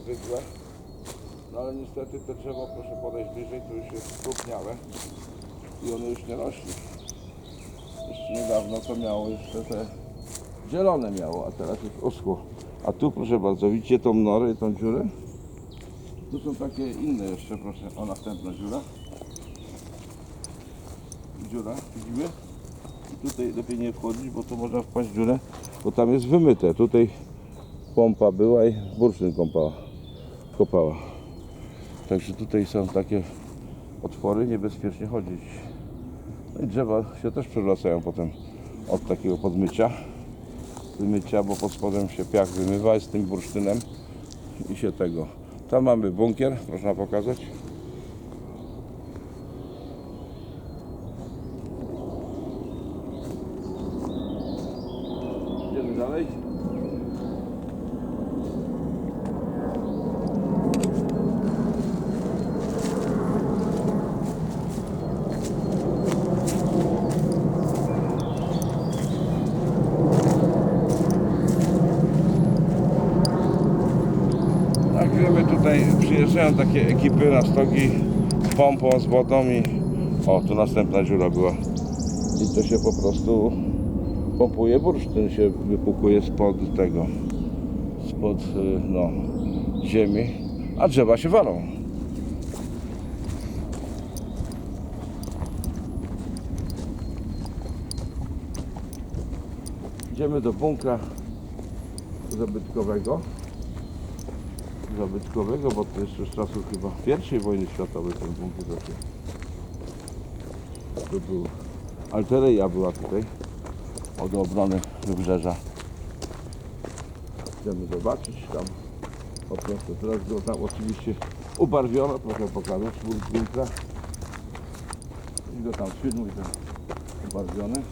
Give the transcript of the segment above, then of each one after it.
takie. No ale niestety te drzewo, proszę podejść bliżej, to już jest sprupniałe i one już nie rośnie. Jeszcze niedawno to miało jeszcze te zielone miało, a teraz już uschło. A tu proszę bardzo, widzicie tą norę i tą dziurę? Tu są takie inne jeszcze, proszę, o następna dziura. Dziura, widzimy? I tutaj lepiej nie wchodzić, bo tu można wpaść w dziurę, bo tam jest wymyte. Tutaj pompa była i bursztyn kąpała, kopała. Także tutaj są takie otwory, niebezpiecznie chodzić. No i drzewa się też przewracają potem od takiego podmycia. Wymycia, bo pod spodem się piach wymywa z tym bursztynem i się tego. Tam mamy bunkier, można pokazać. Idziemy dalej. Tak tutaj przyjeżdżają takie ekipy na stogi z pompą, z wodą i o, tu następna dziura była. I to się po prostu pompuje, bursztyn się wypukuje spod tego, spod y, no, ziemi, a drzewa się walą. Idziemy do bunkra zabytkowego zabytkowego, bo to jeszcze z czasów chyba pierwszej wojny światowej ten bunkier zaczął. Tu był Altereja była tutaj od obrony wybrzeża. Chcemy zobaczyć tam po prostu teraz go tam oczywiście ubarwiono, proszę pokazać bun- bunkra. I go tam filmuj ten ubarwiony.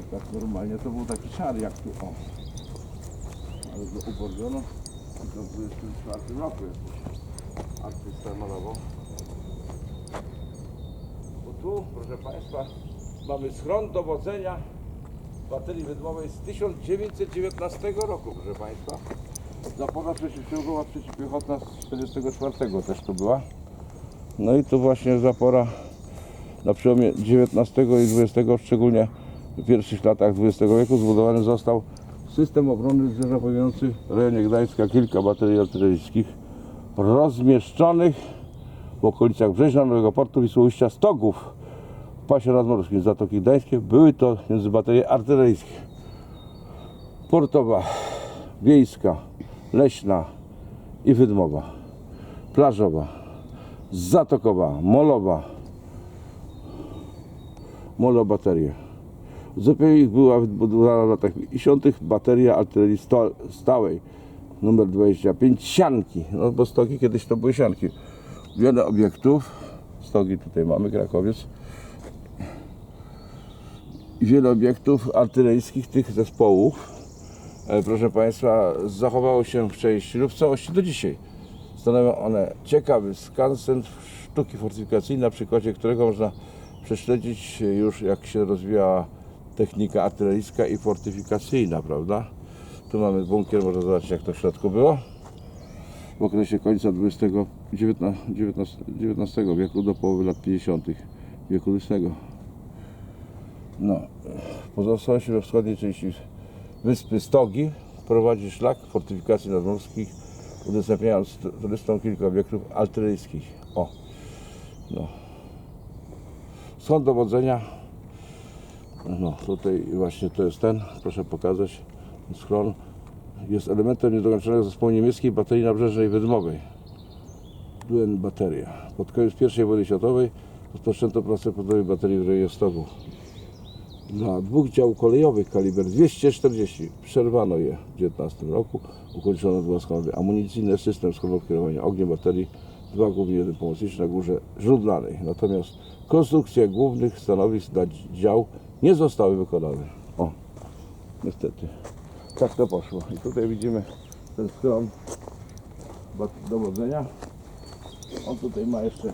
I tak normalnie to był taki szary jak tu o ale go uborzono i to w 24 roku jakiś artysta malował. Bo tu, proszę Państwa, mamy schron dowodzenia baterii wydmowej z 1919 roku, proszę Państwa. Zapora przeciwczołgowa przeciwpiechotna z 1944 też tu była. No i tu właśnie zapora na przełomie XIX i XX, szczególnie w pierwszych latach XX wieku zbudowany został system obrony zderzowujący w rejonie Gdańska kilka baterii artyleryjskich rozmieszczonych w okolicach Brzeźna, Nowego Portu i Służyścia Stogów w pasie nadmorskim Zatoki Gdańskie. Były to między baterie artyleryjskie portowa, wiejska, leśna i wydmowa, plażowa, zatokowa, molowa, molobaterie. Zupełnie była wybudowana w latach 50. bateria artylerii stałej numer 25 sianki, no bo stogi kiedyś to były sianki. Wiele obiektów, stogi tutaj mamy, Krakowiec wiele obiektów artyleryjskich tych zespołów, e, proszę Państwa, zachowało się w części lub w całości do dzisiaj. Stanowią one ciekawy skansen sztuki fortyfikacyjnej, na przykładzie którego można prześledzić już jak się rozwijała technika artyleryjska i fortyfikacyjna, prawda? Tu mamy bunkier, można zobaczyć jak to w środku było. W okresie końca XX, XIX, wieku do połowy lat 50. wieku XX. No, pozostałości we wschodniej części wyspy Stogi prowadzi szlak fortyfikacji nadmorskich, udostępniając turystom kilka obiektów artyleryjskich. O, no. Są dowodzenia no tutaj właśnie to jest ten, proszę pokazać, schron jest elementem niedokończonego zespołu niemieckiej baterii nabrzeżnej wydmowej. Duen bateria. Pod koniec I wojny światowej rozpoczęto pracę budowy baterii w rejonie Stogu. Dla dwóch działów kolejowych kaliber 240 przerwano je w 19 roku. Ukończono dwa składy amunicyjne, system składów kierowania ogniem baterii, dwa głównie jeden pomocniczy na górze źródlanej. Natomiast konstrukcje głównych stanowisk dla dział nie zostały wykonane. O, niestety. Tak to poszło. I tutaj widzimy ten schron dowodzenia. On tutaj ma jeszcze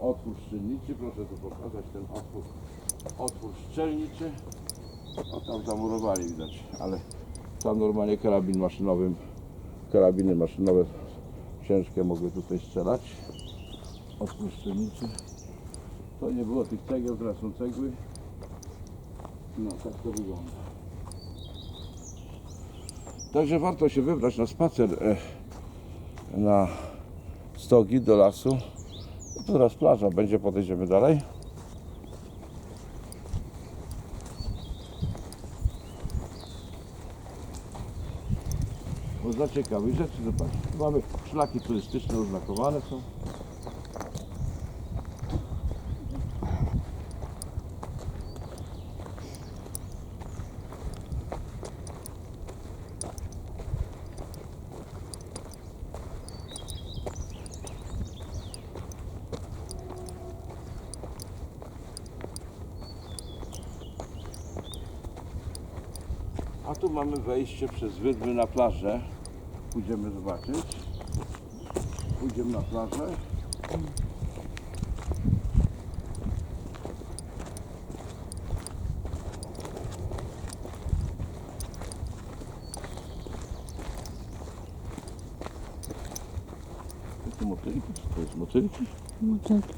otwór szczelniczy. Proszę tu pokazać ten otwór, otwór szczelniczy. O tam zamurowali widać, ale Tam normalnie karabin maszynowym, karabiny maszynowe ciężkie mogły tutaj strzelać. Od pryszczenicy. To nie było tych cegieł, teraz są cegły. No tak to wygląda. Także warto się wybrać na spacer e, na stogi do lasu. No teraz plaża będzie, podejdziemy dalej. Bo za ciekawych rzeczy, zobacz, mamy szlaki turystyczne oznakowane są. Tu mamy wejście przez wydmy na plażę. Pójdziemy zobaczyć. Pójdziemy na plażę. To jest motylki? Motylki.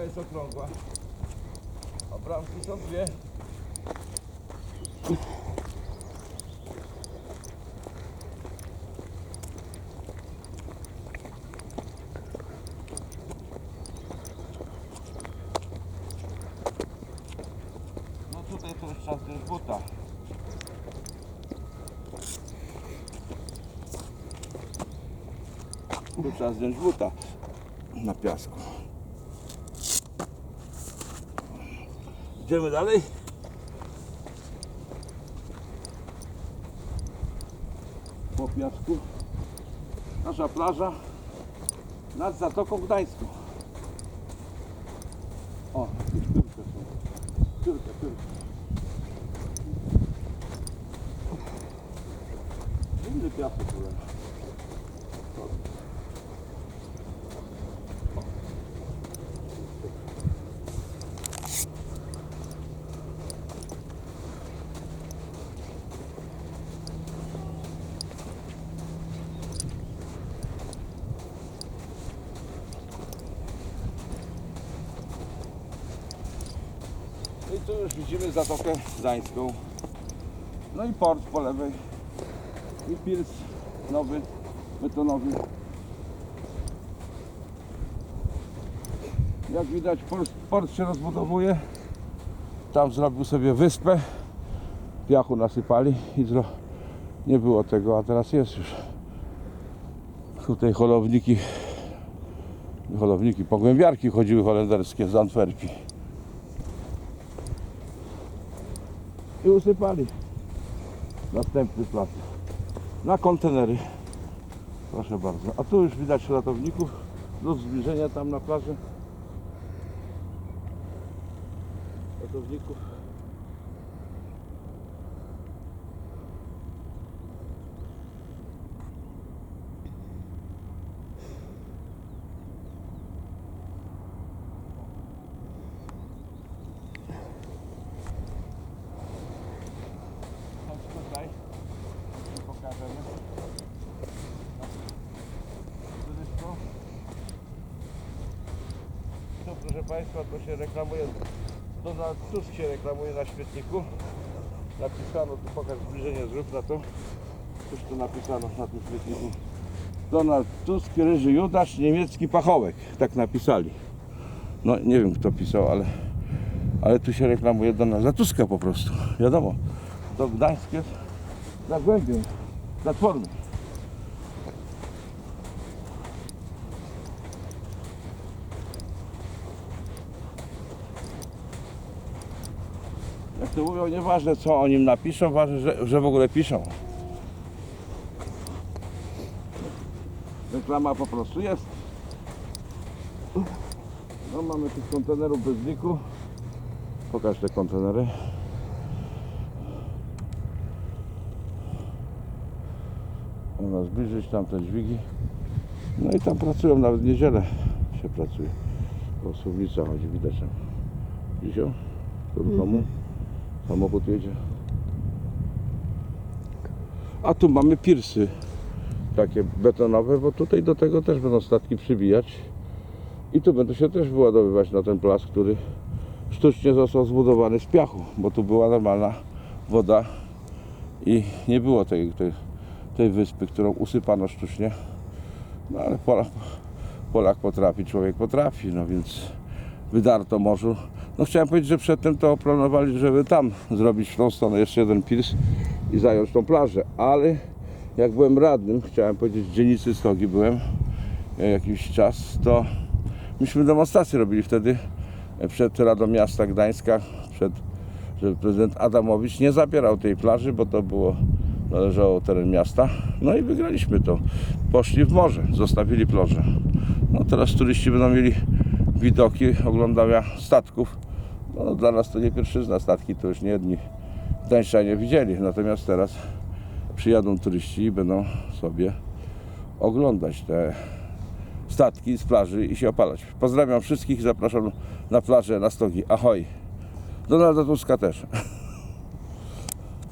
Piłka jest okrągła. A bramki są dwie. No tutaj to już czas też buta. Tu trzeba zdjąć buta na piasku. Idziemy dalej. Po piasku. Nasza plaża nad Zatoką Gdańską. O, jakieś piórka są. Piórka, piórka. Inny piasek ulewa. Tu już widzimy Zatokę Gdańską. No i port po lewej. I pirs nowy, betonowy. Jak widać port, port się rozbudowuje. Tam zrobił sobie wyspę. Piachu nasypali i zro... nie było tego, a teraz jest już. Tutaj holowniki, holowniki, pogłębiarki chodziły holenderskie z Antwerpii. I usypali. Następny plac. Na kontenery. Proszę bardzo. A tu już widać ratowników do zbliżenia tam na plażę ratowników Chodź tutaj. Tu pokażemy. Turysto. Tu proszę Państwa, to się reklamuje, Donald Tusk się reklamuje na śmietniku. Napisano, tu pokaż zbliżenie, zrób na to. Cóż tu napisano na tym śmietniku? Donald Tusk, ryży Judasz, niemiecki pachołek. Tak napisali. No nie wiem kto pisał, ale, ale tu się reklamuje Donalda Tuska po prostu. Wiadomo to Gdańsk jest zagłębiem platformy. Jak to mówią, nieważne co o nim napiszą, ważne, że, że w ogóle piszą. Reklama po prostu jest. No mamy tych kontenerów bez liku. Pokaż te kontenery. u nas bliżej, tam te dźwigi. No i tam pracują, nawet w niedzielę się pracuje. Bo suwnica chodzi, widać tam. Wizio? Do domu. Samochód jedzie. A tu mamy pirsy takie betonowe, bo tutaj do tego też będą statki przybijać. I tu będą się też wyładowywać na ten plac, który sztucznie został zbudowany z piachu, bo tu była normalna woda i nie było tej, tej, tej wyspy, którą usypano sztucznie. No ale Polak, Polak potrafi, człowiek potrafi, no więc wydarto morzu. No chciałem powiedzieć, że przedtem to planowali, żeby tam zrobić w tą stronę jeszcze jeden pirs i zająć tą plażę, ale jak byłem radnym, chciałem powiedzieć, w dzielnicy Stogi byłem e, jakiś czas, to myśmy demonstrację robili wtedy e, przed Radą Miasta Gdańska, przed, żeby prezydent Adamowicz nie zabierał tej plaży, bo to było należało teren miasta. No i wygraliśmy to. Poszli w morze, zostawili plażę. No teraz turyści będą mieli widoki oglądania statków. No, dla nas to nie pierwszyzna, statki to już nie jedni Gdańszczanie widzieli. Natomiast teraz przyjadą turyści i będą sobie oglądać te statki z plaży i się opalać. Pozdrawiam wszystkich, zapraszam na plażę, na stogi. Ahoj! Donalda Tuska też.